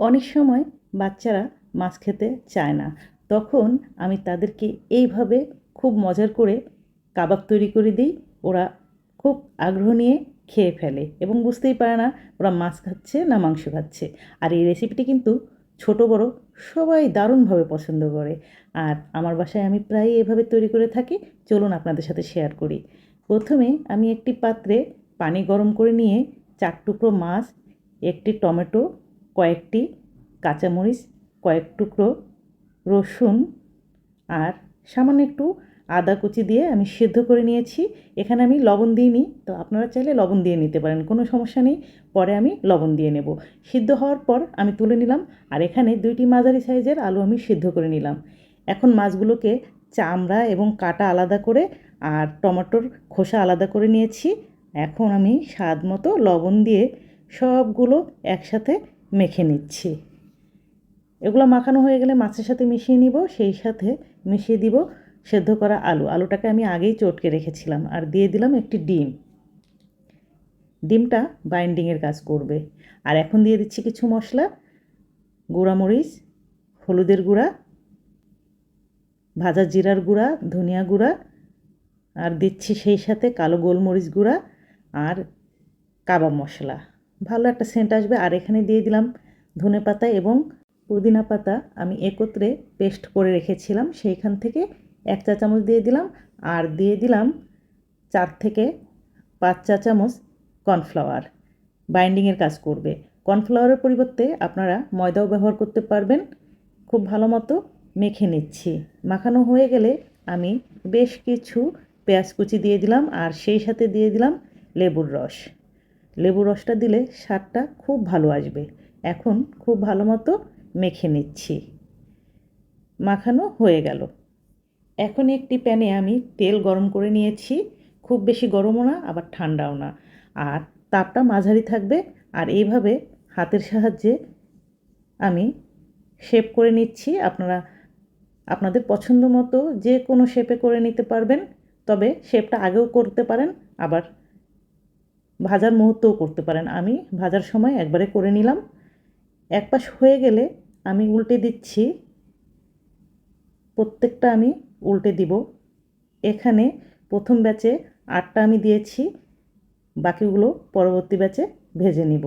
অনেক সময় বাচ্চারা মাছ খেতে চায় না। তখন আমি তাদেরকে এইভাবে খুব মজার করে কাবাব তৈরি করে দিই। ওরা খুব আগ্রহ নিয়ে খেয়ে ফেলে এবং বুঝতেই পারে না ওরা মাছ খাচ্ছে না মাংস খাচ্ছে। আর এই রেসিপিটি কিন্তু ছোট, বড় সবাই দারুণভাবে পছন্দ করে। আর আমার বাসায় আমি প্রায়ই এভাবে তৈরি করে থাকি। চলুন আপনাদের সাথে শেয়ার করি। প্রথমে আমি একটি পাত্রে পানি গরম করে নিয়ে চার টুকরো মাছ, একটি টমেটো কয়েকটি কাঁচামরিচ, কয়েক টুকরো রসুন আর সামান্য একটু আদা কুচি দিয়ে আমি সিদ্ধ করে নিয়েছি। এখানে আমি লবণ দিইনি, তো আপনারা চাইলে লবণ দিয়ে নিতে পারেন, কোনো সমস্যা নেই। পরে আমি লবণ দিয়ে নেব। সিদ্ধ হওয়ার পর আমি তুলে নিলাম আর এখানে দুইটি মাঝারি সাইজের আলু আমি সিদ্ধ করে নিলাম। এখন মাছগুলোকে চামড়া এবং কাটা আলাদা করে আর টমেটোর খোসা আলাদা করে নিয়েছি। এখন আমি স্বাদ মতো লবণ দিয়ে সবগুলো একসাথে মেখে নিচ্ছি। এগুলো মাখানো হয়ে গেলে মাছের সাথে মিশিয়ে নিব, সেই সাথে মিশিয়ে দিব সেদ্ধ করা আলু। আলুটাকে আমি আগেই চটকে রেখেছিলাম আর দিয়ে দিলাম একটি ডিম। ডিমটা বাইন্ডিংয়ের কাজ করবে। আর এখন দিয়ে দিচ্ছি কিছু মশলা, গুঁড়ামরিচ, হলুদের গুঁড়া, ভাজা জিরার গুঁড়া, ধনিয়া গুঁড়া, আর দিচ্ছি সেই সাথে কালো গোলমরিচ গুঁড়া আর কাবাব মশলা। ভালো একটা সেন্ট আসবে। আর এখানে দিয়ে দিলাম ধনে পাতা এবং পুদিনা পাতা। আমি একত্রে পেস্ট করে রেখেছিলাম। সেইখান থেকে এক চা চামচ দিয়ে দিলাম। আর দিয়ে দিলাম চার থেকে পাঁচ চা চামচ কর্নফ্লাওয়ার বাইন্ডিংয়ের কাজ করবে। কর্নফ্লাওয়ারের পরিবর্তে আপনারা ময়দাও ব্যবহার করতে পারবেন। খুব ভালো মতো মেখে নিচ্ছি। মাখানো হয়ে গেলে আমি বেশ কিছু পেঁয়াজ কুচি দিয়ে দিলাম। আর সেই সাথে দিয়ে দিলাম লেবুর রস। লেবুর রসটা দিলে স্বাদটা খুব ভালো আসবে। এখন খুব ভালো মতো মেখে নিচ্ছি। মাখানো হয়ে গেল। এখন একটি প্যানে আমি তেল গরম করে নিয়েছি। খুব বেশি গরমও না, আবার ঠান্ডাও না। আর তাপটা মাঝারি থাকবে, আর এইভাবে হাতের সাহায্যে আমি শেপ করে নিচ্ছি। আপনারা, আপনাদের পছন্দ মতো যে কোনো শেপে করে নিতে পারবেন। তবে শেপটা আগেও করতে পারেন, আবার ভাজার মুহূর্তও করতে পারেন। আমি ভাজার সময় একবারে করে নিলাম। এক পাশ হয়ে গেলে আমি উল্টে দিচ্ছি। প্রত্যেকটা আমি উল্টে দিব। এখানে প্রথম ব্যাচে আটটা আমি দিয়েছি। বাকিগুলো পরবর্তী ব্যাচে ভেজে নিব।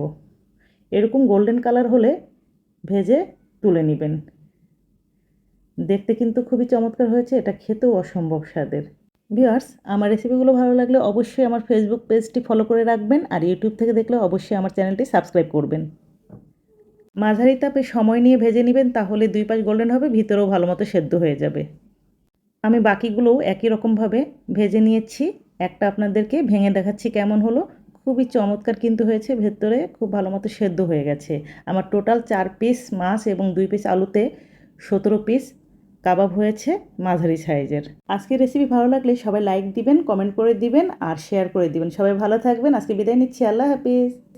এরকম গোল্ডেন কালার হলে ভেজে তুলে নেবেন। দেখতে কিন্তু খুবই চমৎকার হয়েছে। এটা খেতেও অসম্ভব স্বাদের। ভিউয়ার্স, আমার রেসিপিগুলো ভালো লাগলে অবশ্যই আমার ফেসবুক পেজটি ফলো করে রাখবেন আর ইউটিউব থেকে দেখলে অবশ্যই আমার চ্যানেলটি সাবস্ক্রাইব করবেন। মাঝারি তাপে সময় নিয়ে ভেজে নেবেন তাহলে দুই পাশ গোল্ডেন হবে, ভিতরেও ভালো মতো সেদ্ধ হয়ে যাবে। আমি বাকিগুলোও একই রকমভাবে ভেজে নিয়েছি। একটা আপনাদেরকে ভেঙে দেখাচ্ছি কেমন হলো। খুবই চমৎকার কিন্তু হয়েছে, ভেতরে খুব ভালো মতো সেদ্ধ হয়ে গেছে। আমার টোটাল চার পিস মাছ এবং দুই পিস আলুতে সতেরো পিস কাবাব হয়েছে মাঝারি সাইজের। আজকের রেসিপি ভালো লাগলে সবাই লাইক দিবেন কমেন্ট করে দিবেন আর শেয়ার করে দিবেন। সবাই ভালো থাকবেন। আজকে বিদায় নিচ্ছি। আল্লাহ হাফিজ।